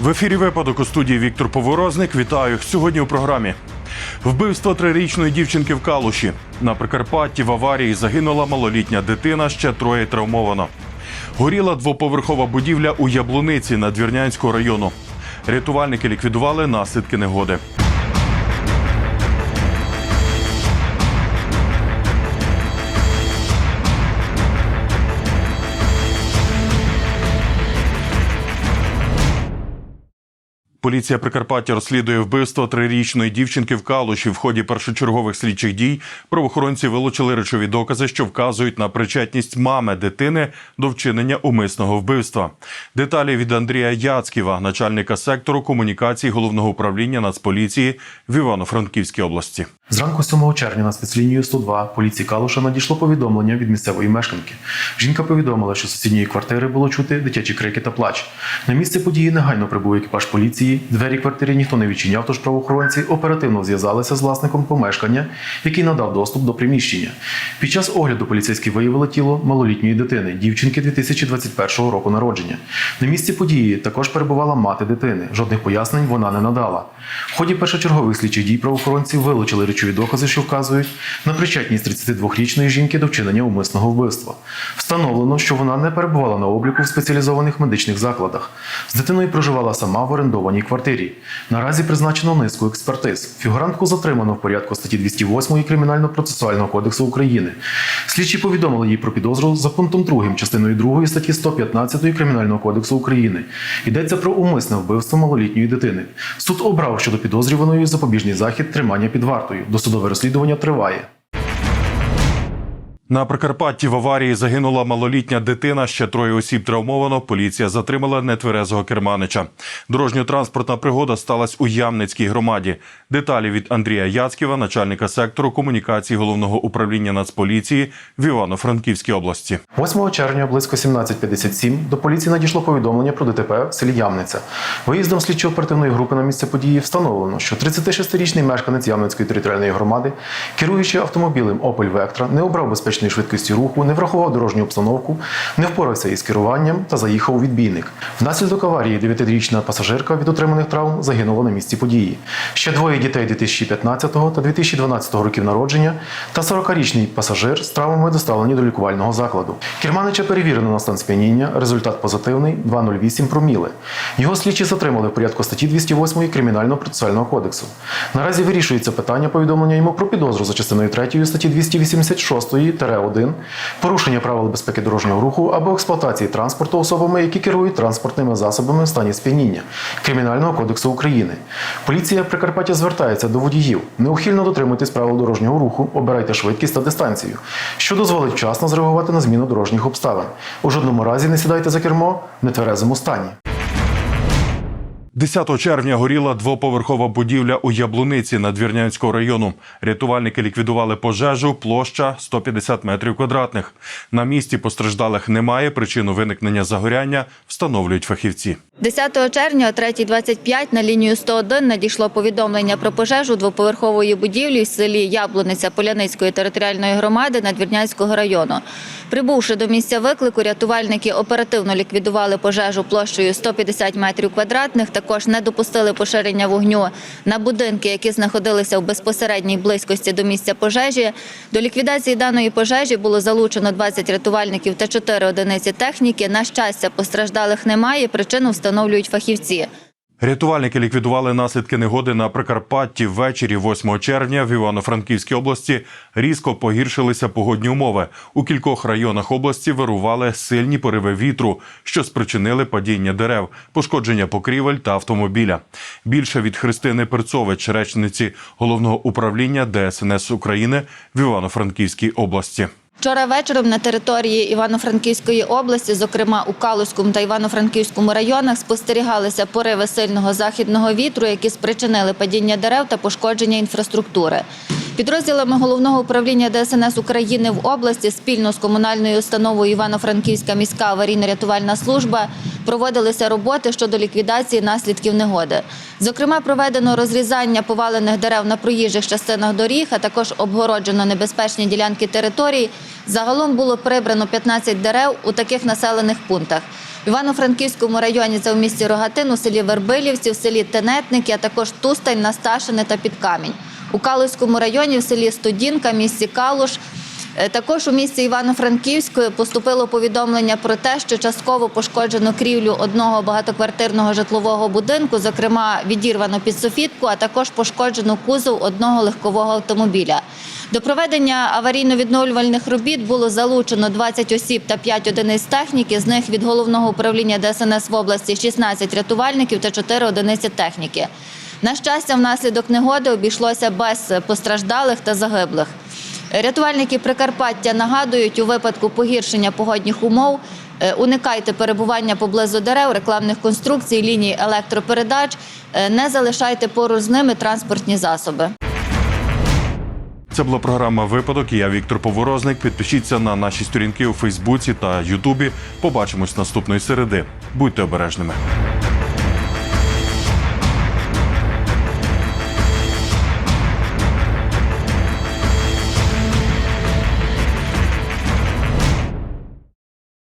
В ефірі випадок у студії Віктор Поворозник. Вітаю сьогодні у програмі. Вбивство трирічної дівчинки в Калуші. На Прикарпатті в аварії загинула малолітня дитина, ще троє травмовано. Горіла двоповерхова будівля у Яблуниці Надвірнянського району. Рятувальники ліквідували наслідки негоди. Поліція Прикарпаття розслідує вбивство трирічної дівчинки в Калуші. В ході першочергових слідчих дій правоохоронці вилучили речові докази, що вказують на причетність мами дитини до вчинення умисного вбивства. Деталі від Андрія Яцьківа, начальника сектору комунікацій головного управління Нацполіції в Івано-Франківській області. Зранку 7 червня на спецлінію 102 поліції Калуша надійшло повідомлення від місцевої мешканки. Жінка повідомила, що з сусідньої квартири було чути дитячі крики та плач. На місце події негайно прибув екіпаж поліції. Двері квартири ніхто не відчиняв, тож правоохоронці оперативно зв'язалися з власником помешкання, який надав доступ до приміщення. Під час огляду поліцейські виявили тіло малолітньої дитини, дівчинки 2021 року народження. На місці події також перебувала мати дитини. Жодних пояснень вона не надала. В ході першочергових слідчих дій правоохоронці вилучили речові докази, що вказують на причетність 32-річної жінки до вчинення умисного вбивства. Встановлено, що вона не перебувала на обліку в спеціалізованих медичних закладах. З дитиною проживала сама в орендованій квартирі. Наразі призначено низку експертиз. Фігурантку затримано в порядку статті 208 Кримінально-процесуального кодексу України. Слідчі повідомили їй про підозру за пунктом 2 частиною 2 статті 115 Кримінального кодексу України. Йдеться про умисне вбивство малолітньої дитини. Суд обрав щодо підозрюваної запобіжний захід тримання під вартою. Досудове розслідування триває. На Прикарпатті в аварії загинула малолітня дитина. Ще троє осіб травмовано. Поліція затримала нетверезого керманича. Дорожньо-транспортна пригода сталася у Ямницькій громаді. Деталі від Андрія Яцьківа, начальника сектору комунікації головного управління Нацполіції в Івано-Франківській області. 8 червня близько 17.57 до поліції надійшло повідомлення про ДТП в селі Ямниця. Виїздом слідчо-оперативної групи на місце події встановлено, що 36-річний мешканець Ямницької територіальної громади, керуючи автомобілем Opel Vectra, не обрав безпечної швидкості руху, не врахував дорожню обстановку, не впорався із керуванням та заїхав у відбійник. Внаслідок аварії 9-річна пасажирка від отриманих травм загинула на місці події. Ще двоє дітей 2015 та 2012 років народження та 40-річний пасажир з травмами доставлені до лікувального закладу. Керманича перевірено на стан сп'яніння. Результат позитивний 2,08 проміли. Його слідчі затримали в порядку статті 208 Кримінального процесуального кодексу. Наразі вирішується питання повідомлення йому про підозру за частиною 3 статті 286-1 порушення правил безпеки дорожнього руху або експлуатації транспорту особами, які керують транспортними засобами в стані сп'яніння Кримінального кодексу України. Поліція Прикарпаття звертається до водіїв. Неухильно дотримуйтесь правил дорожнього руху, обирайте швидкість та дистанцію, що дозволить вчасно зреагувати на зміну дорожніх обставин. У жодному разі не сідайте за кермо в нетверезому стані. 10 червня горіла двоповерхова будівля у Яблуниці Надвірнянського району. Рятувальники ліквідували пожежу, площа 150 метрів квадратних. На місці постраждалих немає. Причину виникнення загоряння встановлюють фахівці. 10 червня о 3.25 на лінію 101 надійшло повідомлення про пожежу двоповерхової будівлі в селі Яблуниця Поляницької територіальної громади Надвірнянського району. Прибувши до місця виклику, рятувальники оперативно ліквідували пожежу площею 150 метрів квадратних. Також не допустили поширення вогню на будинки, які знаходилися в безпосередній близькості до місця пожежі. До ліквідації даної пожежі було залучено 20 рятувальників та 4 одиниці техніки. На щастя, постраждалих немає. Причину встановлюють фахівці. Рятувальники ліквідували наслідки негоди на Прикарпатті ввечері 8 червня в Івано-Франківській області. Різко погіршилися погодні умови. У кількох районах області вирували сильні пориви вітру, що спричинили падіння дерев, пошкодження покрівель та автомобіля. Більше від Христини Перцович, речниці головного управління ДСНС України в Івано-Франківській області. Вчора вечором на території Івано-Франківської області, зокрема у Калузькому та Івано-Франківському районах, спостерігалися пориви сильного західного вітру, які спричинили падіння дерев та пошкодження інфраструктури. Підрозділами головного управління ДСНС України в області спільно з комунальною установою Івано-Франківська міська аварійно-рятувальна служба проводилися роботи щодо ліквідації наслідків негоди. Зокрема, проведено розрізання повалених дерев на проїжджих частинах доріг, а також обгороджено небезпечні ділянки територій. Загалом було прибрано 15 дерев у таких населених пунктах. В Івано-Франківському районі це в місті Рогатин, у селі Вербилівці, в селі Тенетники, а також Тустань, Насташини та Підкамінь. У Калузькому районі в селі Студінка, місті Калуш. Е, Також у місті Івано-Франківську поступило повідомлення про те, що частково пошкоджено крівлю одного багатоквартирного житлового будинку, зокрема відірвано підсофітку, а також пошкоджено кузов одного легкового автомобіля. До проведення аварійно-відновлювальних робіт було залучено 20 осіб та 5 одиниць техніки. З них від головного управління ДСНС в області 16 рятувальників та 4 одиниці техніки. На щастя, внаслідок негоди обійшлося без постраждалих та загиблих. Рятувальники Прикарпаття нагадують, у випадку погіршення погодних умов е, уникайте перебування поблизу дерев, рекламних конструкцій, ліній електропередач, е, не залишайте поруч з ними транспортні засоби. Це була програма Випадок. Я Віктор Поворозник. Підпишіться на наші сторінки у Фейсбуці та Ютубі. Побачимось наступної середи. Будьте обережними.